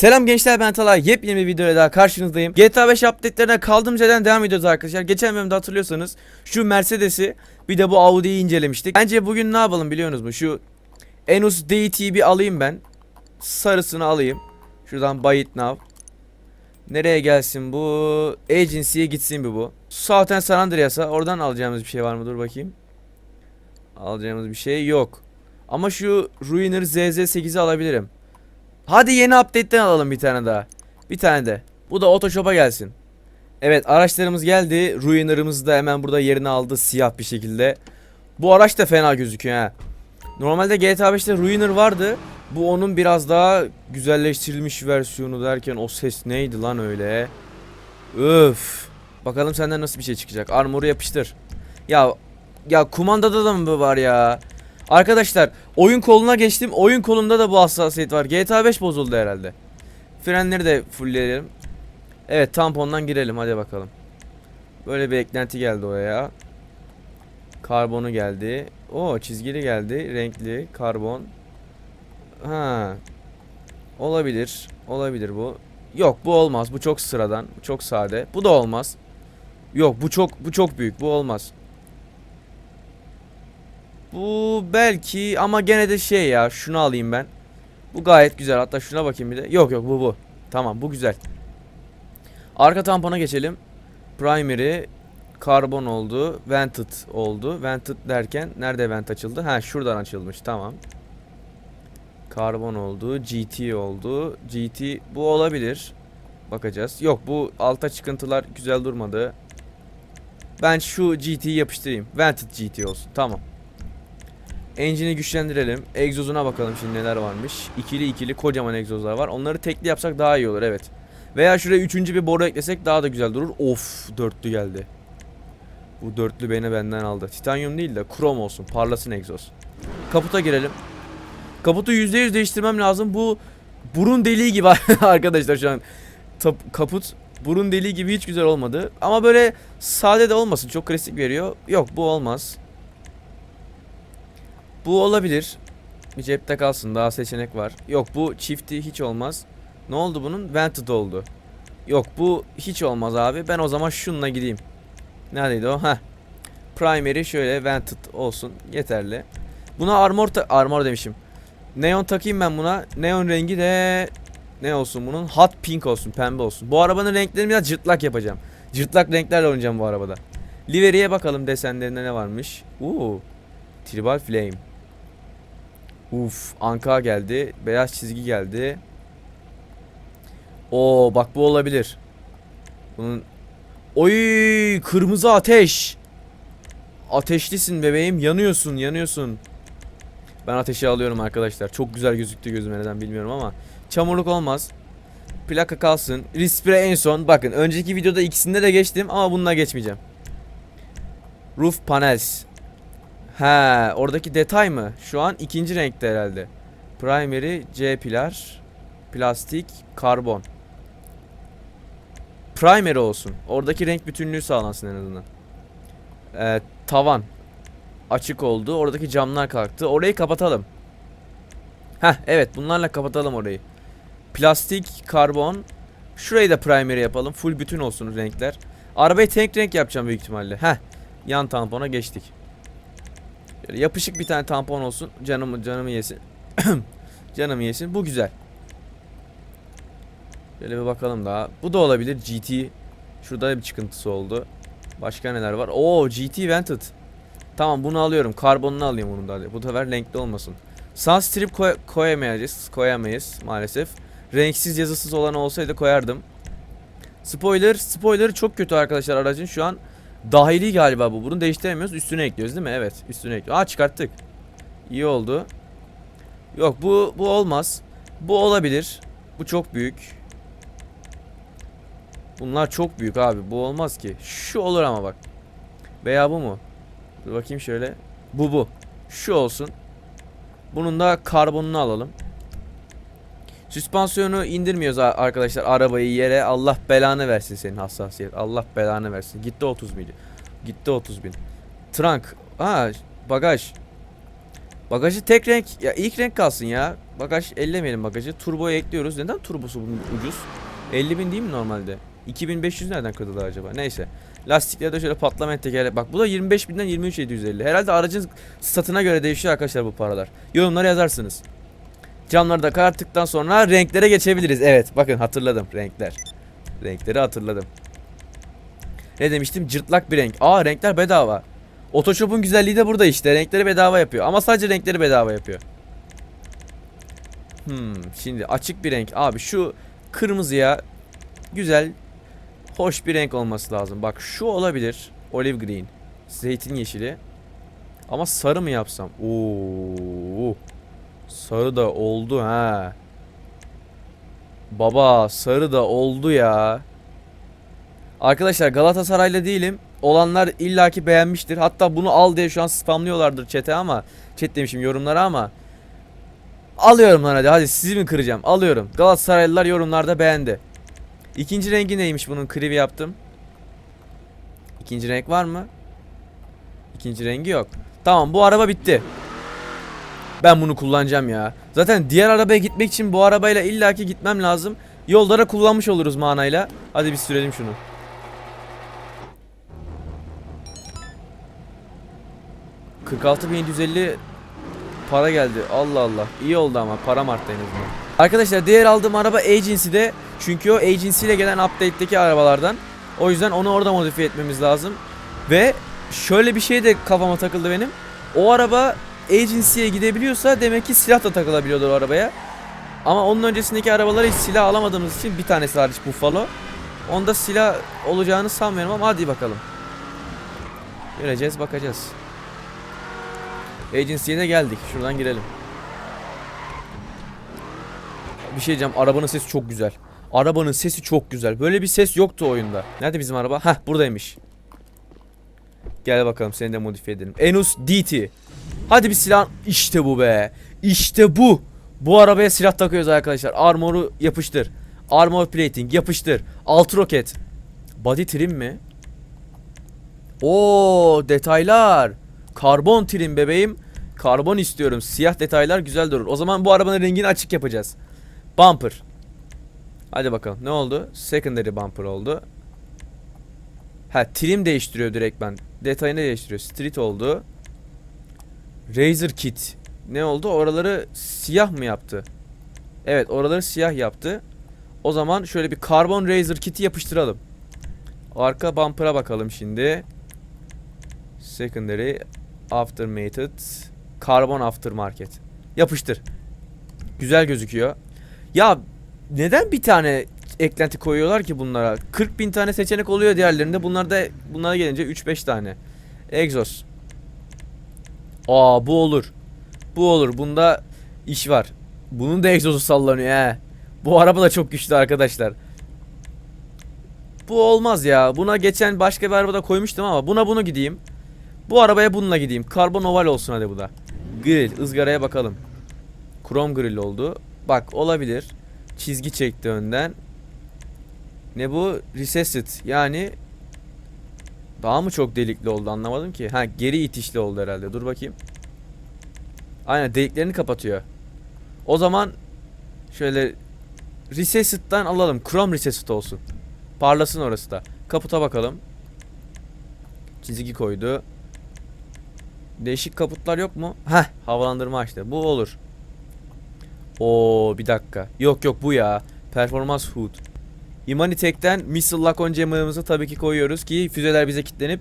Selam gençler ben Talay. Yepyeni bir videoyla daha karşınızdayım. GTA 5 update'lerine kaldığımız yerden devam ediyoruz arkadaşlar. Geçen bölümde hatırlıyorsanız şu Mercedes'i bir de bu Audi'yi incelemiştik. Bence bugün ne yapalım biliyorsunuz mu? Şu Enus DT'yi alayım ben. Sarısını alayım. Şuradan buy it now. Nereye gelsin bu? Agency'ye gitsin bir bu. Zaten San Andreas'a oradan alacağımız bir şey var mı? Dur bakayım. Alacağımız bir şey yok. Ama şu Ruiner ZZ8'i alabilirim. Hadi yeni update'ten alalım bir tane daha. Bir tane de. Bu da Otoshop'a gelsin. Evet araçlarımız geldi. Ruiner'ımız da hemen burada yerini aldı siyah bir şekilde. Bu araç da fena gözüküyor ha. Normalde GTA 5'te Ruiner vardı. Bu onun biraz daha güzelleştirilmiş versiyonu derken o ses neydi lan öyle? Öf. Bakalım senden nasıl bir şey çıkacak. Armor'u yapıştır. Ya ya kumandada da mı var ya? Arkadaşlar oyun koluna geçtim. Oyun kolunda da bu hassasiyet var. GTA 5 bozuldu herhalde. Frenleri de fullleyelim. Evet tampondan girelim hadi bakalım. Böyle bir eklenti geldi oraya. Karbonu geldi. O çizgili geldi. Renkli karbon. Ha. Olabilir. Olabilir bu. Yok bu olmaz. Bu çok sıradan. Çok sade. Bu da olmaz. Yok bu çok bu çok büyük. Bu olmaz. Bu belki ama gene de şey ya şunu alayım ben. Bu gayet güzel. Hatta şuna bakayım bir de. Yok yok bu bu. Tamam bu güzel. Arka tampona geçelim. Primary karbon oldu. Vented oldu. Vented derken nerede vent açıldı? Ha şuradan açılmış. Tamam. Karbon oldu. GT oldu. GT bu olabilir. Bakacağız. Yok bu alta çıkıntılar güzel durmadı. Ben şu GT'yi yapıştırayım. Vented GT olsun. Tamam. Engine'i güçlendirelim. Egzozuna bakalım şimdi neler varmış. İkili ikili kocaman egzozlar var. Onları tekli yapsak daha iyi olur evet. Veya şuraya üçüncü bir boru eklesek daha da güzel durur. Of dörtlü geldi. Bu dörtlü beni benden aldı. Titanyum değil de krom olsun. Parlasın egzoz. Kaputa girelim. Kaputu %100 değiştirmem lazım. Bu burun deliği gibi arkadaşlar şu an. Tap- kaput burun deliği gibi hiç güzel olmadı. Ama böyle sade de olmasın. Çok klasik veriyor. Yok bu olmaz. Bu olabilir. Bir cepte kalsın daha seçenek var. Yok bu çifti hiç olmaz. Ne oldu bunun? Vented oldu. Yok bu hiç olmaz abi. Ben o zaman şununla gideyim. Neredeydi o? Heh. Primary şöyle vented olsun. Yeterli. Buna armor armor demişim. Neon takayım ben buna. Neon rengi de ne olsun bunun? Hot pink olsun, pembe olsun. Bu arabanın renklerini biraz cırtlak yapacağım. Cırtlak renklerle oynayacağım bu arabada. Liveriye bakalım desenlerinde ne varmış. Uuu. Tribal Flame. Uf, anka geldi. Beyaz çizgi geldi. Oo, bak bu olabilir. Bunun Oy, kırmızı ateş. Ateşlisin bebeğim. Yanıyorsun, yanıyorsun. Ben ateşi alıyorum arkadaşlar. Çok güzel gözüktü gözüme neden bilmiyorum ama çamurluk olmaz. Plaka kalsın. Rispre en son. Bakın önceki videoda ikisinde de geçtim ama bununla geçmeyeceğim. Roof panels. He, oradaki detay mı? Şu an ikinci renkte herhalde. Primary C pilar, plastik, karbon. Primary olsun. Oradaki renk bütünlüğü sağlansın en azından. Ee, tavan açık oldu. Oradaki camlar kalktı. Orayı kapatalım. Heh, evet bunlarla kapatalım orayı. Plastik, karbon. Şurayı da primary yapalım. Full bütün olsun renkler. Arabayı tek renk yapacağım büyük ihtimalle. Heh. Yan tampona geçtik. Şöyle yapışık bir tane tampon olsun. Canımı canımı yesin. canımı yesin. Bu güzel. Şöyle bir bakalım daha. Bu da olabilir. GT. Şurada bir çıkıntısı oldu. Başka neler var? Oo GT Vented. Tamam bunu alıyorum. Karbonunu alayım bunu da. Bu sefer renkli olmasın. Sunstrip koy koyamayacağız. Koyamayız maalesef. Renksiz yazısız olan olsaydı koyardım. Spoiler. Spoiler çok kötü arkadaşlar aracın şu an. Dahili galiba bu. Bunu değiştiremiyoruz. Üstüne ekliyoruz değil mi? Evet. Üstüne ekliyoruz. Aa çıkarttık. İyi oldu. Yok bu bu olmaz. Bu olabilir. Bu çok büyük. Bunlar çok büyük abi. Bu olmaz ki. Şu olur ama bak. Veya bu mu? Dur bakayım şöyle. Bu bu. Şu olsun. Bunun da karbonunu alalım. Süspansiyonu indirmiyoruz arkadaşlar arabayı yere. Allah belanı versin senin hassasiyet. Allah belanı versin. Gitti 30 milyon. Gitti 30 bin. Trunk. Ha bagaj. Bagajı tek renk ya ilk renk kalsın ya. Bagaj ellemeyelim bagajı. Turboya ekliyoruz. Neden turbosu bunun ucuz? 50 bin değil mi normalde? 2500 nereden kırıldı acaba? Neyse. Lastikleri de şöyle patlamayan tekerlek. Bak bu da 25 binden 23.750. Herhalde aracın statına göre değişiyor arkadaşlar bu paralar. Yorumlara yazarsınız. Camları da kararttıktan sonra renklere geçebiliriz. Evet bakın hatırladım renkler. Renkleri hatırladım. Ne demiştim? Cırtlak bir renk. Aa renkler bedava. Otoshop'un güzelliği de burada işte. Renkleri bedava yapıyor. Ama sadece renkleri bedava yapıyor. Hmm, şimdi açık bir renk. Abi şu kırmızıya güzel, hoş bir renk olması lazım. Bak şu olabilir. Olive green. Zeytin yeşili. Ama sarı mı yapsam? Oo. Sarı da oldu ha. Baba sarı da oldu ya. Arkadaşlar Galatasaraylı değilim. Olanlar illaki beğenmiştir. Hatta bunu al diye şu an spamlıyorlardır chat'e ama chat demişim yorumlara ama alıyorum lan hadi. Hadi sizi mi kıracağım? Alıyorum. Galatasaraylılar yorumlarda beğendi. İkinci rengi neymiş bunun? Krivi yaptım. İkinci renk var mı? İkinci rengi yok. Tamam bu araba bitti. Ben bunu kullanacağım ya. Zaten diğer arabaya gitmek için bu arabayla illaki gitmem lazım. Yollara kullanmış oluruz manayla. Hadi bir sürelim şunu. ...46.750 para geldi. Allah Allah. İyi oldu ama. Param arttı en azından. Arkadaşlar diğer aldığım araba Agency'de. Çünkü o Agency ile gelen update'deki arabalardan. O yüzden onu orada modifiye etmemiz lazım. Ve şöyle bir şey de kafama takıldı benim. O araba Agency'ye gidebiliyorsa demek ki silah da takılabiliyordur o arabaya. Ama onun öncesindeki arabalara hiç silah alamadığımız için bir tanesi hariç Buffalo. Onda silah olacağını sanmıyorum ama hadi bakalım. Göreceğiz bakacağız. Agency'ye de geldik. Şuradan girelim. Bir şey diyeceğim. Arabanın sesi çok güzel. Arabanın sesi çok güzel. Böyle bir ses yoktu oyunda. Nerede bizim araba? Heh buradaymış. Gel bakalım seni de modifiye edelim. Enus DT. Hadi bir silah. İşte bu be. İşte bu. Bu arabaya silah takıyoruz arkadaşlar. Armor'u yapıştır. Armor plating yapıştır. Alt roket. Body trim mi? Oo detaylar. Karbon trim bebeğim. Karbon istiyorum. Siyah detaylar güzel durur. O zaman bu arabanın rengini açık yapacağız. Bumper. Hadi bakalım. Ne oldu? Secondary bumper oldu. Ha trim değiştiriyor direkt ben. Detayını değiştiriyor. Street oldu. Razer kit. Ne oldu? Oraları siyah mı yaptı? Evet oraları siyah yaptı. O zaman şöyle bir karbon Razer kiti yapıştıralım. Arka bumper'a bakalım şimdi. Secondary Aftermarket Karbon Aftermarket. Yapıştır. Güzel gözüküyor. Ya neden bir tane eklenti koyuyorlar ki bunlara? 40 bin tane seçenek oluyor diğerlerinde. Bunlarda bunlara gelince 3-5 tane. Exos. Aa bu olur. Bu olur. Bunda iş var. Bunun da egzozu sallanıyor he. Bu araba da çok güçlü arkadaşlar. Bu olmaz ya. Buna geçen başka bir arabada koymuştum ama buna bunu gideyim. Bu arabaya bununla gideyim. Karbon oval olsun hadi bu da. Grill, ızgaraya bakalım. Krom grill oldu. Bak olabilir. Çizgi çekti önden. Ne bu? Recessed. Yani daha mı çok delikli oldu anlamadım ki. Ha geri itişli oldu herhalde. Dur bakayım. Aynen deliklerini kapatıyor. O zaman şöyle Recessed'dan alalım. Chrome Recessed olsun. Parlasın orası da. Kaputa bakalım. Çizgi koydu. Değişik kaputlar yok mu? Heh havalandırma açtı. Bu olur. Oo bir dakika. Yok yok bu ya. Performans Hood. Imanitek'ten Missile Lock on jammer'ımızı tabii ki koyuyoruz ki füzeler bize kilitlenip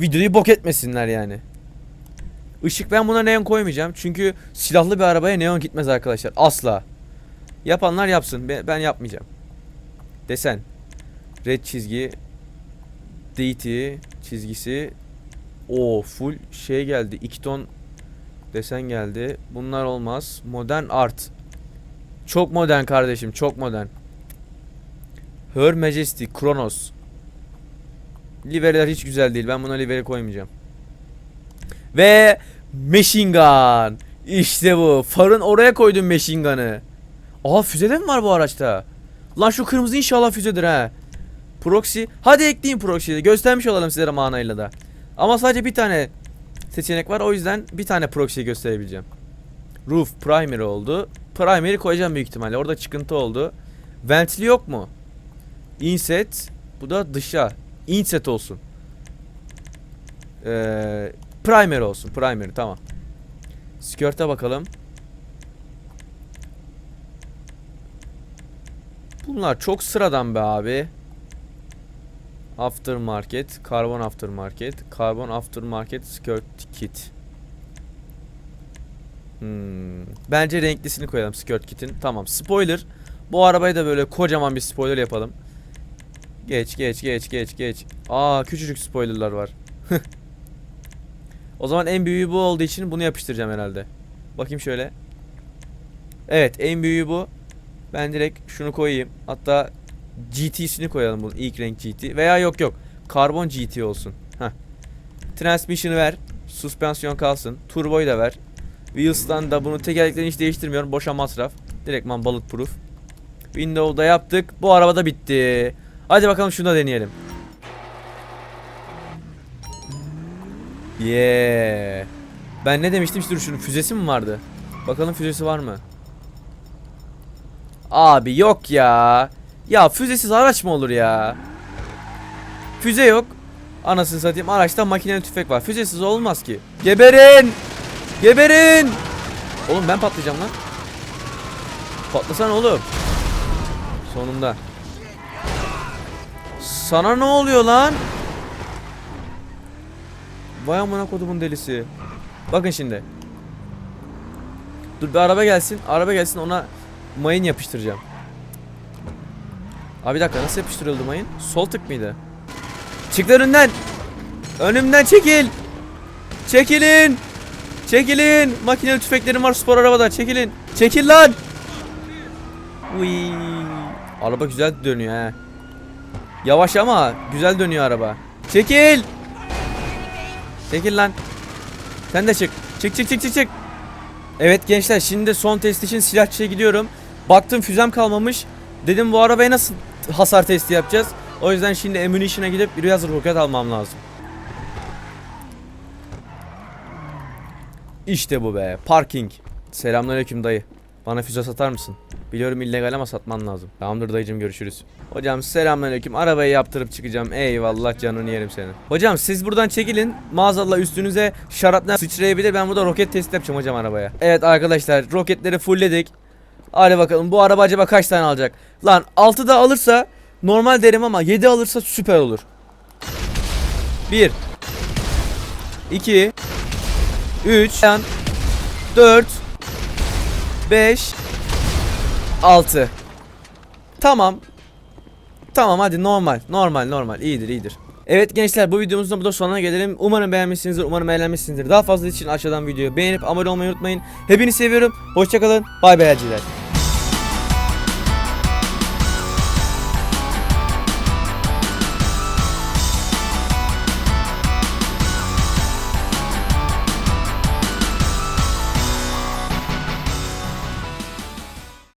videoyu bok etmesinler yani. Işık ben buna neon koymayacağım. Çünkü silahlı bir arabaya neon gitmez arkadaşlar. Asla. Yapanlar yapsın. Ben, yapmayacağım. Desen. Red çizgi. DT çizgisi. O full şey geldi. 2 ton desen geldi. Bunlar olmaz. Modern art. Çok modern kardeşim. Çok modern. Her Majesty Kronos. Liveriler hiç güzel değil. Ben buna liveri koymayacağım. Ve machine gun. İşte bu. Farın oraya koydum machine gun'ı. Aa füze de mi var bu araçta? Lan şu kırmızı inşallah füzedir ha. Proxy. Hadi ekleyin proxy'yi. Göstermiş olalım sizlere manayla da. Ama sadece bir tane seçenek var. O yüzden bir tane proxy gösterebileceğim. Roof primary oldu. Primary koyacağım büyük ihtimalle. Orada çıkıntı oldu. Ventli yok mu? Inset. Bu da dışa. Inset olsun. Ee, primary olsun. Primary tamam. Skirt'e bakalım. Bunlar çok sıradan be abi. Aftermarket, Carbon Aftermarket, Carbon Aftermarket Skirt Kit. Hmm. Bence renklisini koyalım skirt kit'in. Tamam. Spoiler. Bu arabaya da böyle kocaman bir spoiler yapalım. Geç geç geç geç geç. Aa küçücük spoilerlar var. o zaman en büyüğü bu olduğu için bunu yapıştıracağım herhalde. Bakayım şöyle. Evet en büyüğü bu. Ben direkt şunu koyayım. Hatta GT'sini koyalım bunun ilk renk GT. Veya yok yok. Karbon GT olsun. Heh. Transmission'ı ver. Süspansiyon kalsın. Turboyu da ver. Wheels'tan da bunu tekerleklerini hiç değiştirmiyorum. Boşa masraf. Direktman bulletproof. Windows'da yaptık. Bu araba da bitti. Hadi bakalım şunu da deneyelim. Yeah. Ben ne demiştim dur şunun füzesi mi vardı? Bakalım füzesi var mı? Abi yok ya. Ya füzesiz araç mı olur ya? Füze yok. Anasını satayım araçta makineli tüfek var. Füzesiz olmaz ki. Geberin! Geberin! Oğlum ben patlayacağım lan. Patlasana oğlum. Sonunda. Sana ne oluyor lan? Vay amına kodumun delisi. Bakın şimdi. Dur bir araba gelsin. Araba gelsin ona mayın yapıştıracağım. Abi bir dakika nasıl yapıştırıldı mayın? Sol tık mıydı? Çık lan önümden. Önümden çekil. Çekilin. Çekilin. Makineli tüfeklerim var spor arabada. Çekilin. Çekil lan. Uy. Araba güzel dönüyor he. Yavaş ama güzel dönüyor araba. Çekil. Çekil lan. Sen de çık. Çık çık çık çık çık. Evet gençler şimdi son test için silahçıya gidiyorum. Baktım füzem kalmamış. Dedim bu arabaya nasıl hasar testi yapacağız? O yüzden şimdi ammunition'a gidip bir hazır roket almam lazım. İşte bu be. Parking. Selamünaleyküm dayı. Bana füze satar mısın? Biliyorum illegal ama satman lazım. Tamamdır dayıcım görüşürüz. Hocam selamünaleyküm. Arabayı yaptırıp çıkacağım. Eyvallah canını yerim senin. Hocam siz buradan çekilin. Maazallah üstünüze şaraplar sıçrayabilir. Ben burada roket testi yapacağım hocam arabaya. Evet arkadaşlar roketleri fullledik. Hadi bakalım bu araba acaba kaç tane alacak? Lan 6 da alırsa normal derim ama 7 alırsa süper olur. 1 2 3 4 5 6 Tamam. Tamam hadi normal. Normal normal. İyidir iyidir. Evet gençler bu videomuzun da burada sonuna gelelim. Umarım beğenmişsinizdir. Umarım eğlenmişsinizdir. Daha fazla için aşağıdan videoyu beğenip abone olmayı unutmayın. Hepinizi seviyorum. Hoşçakalın. Bay bay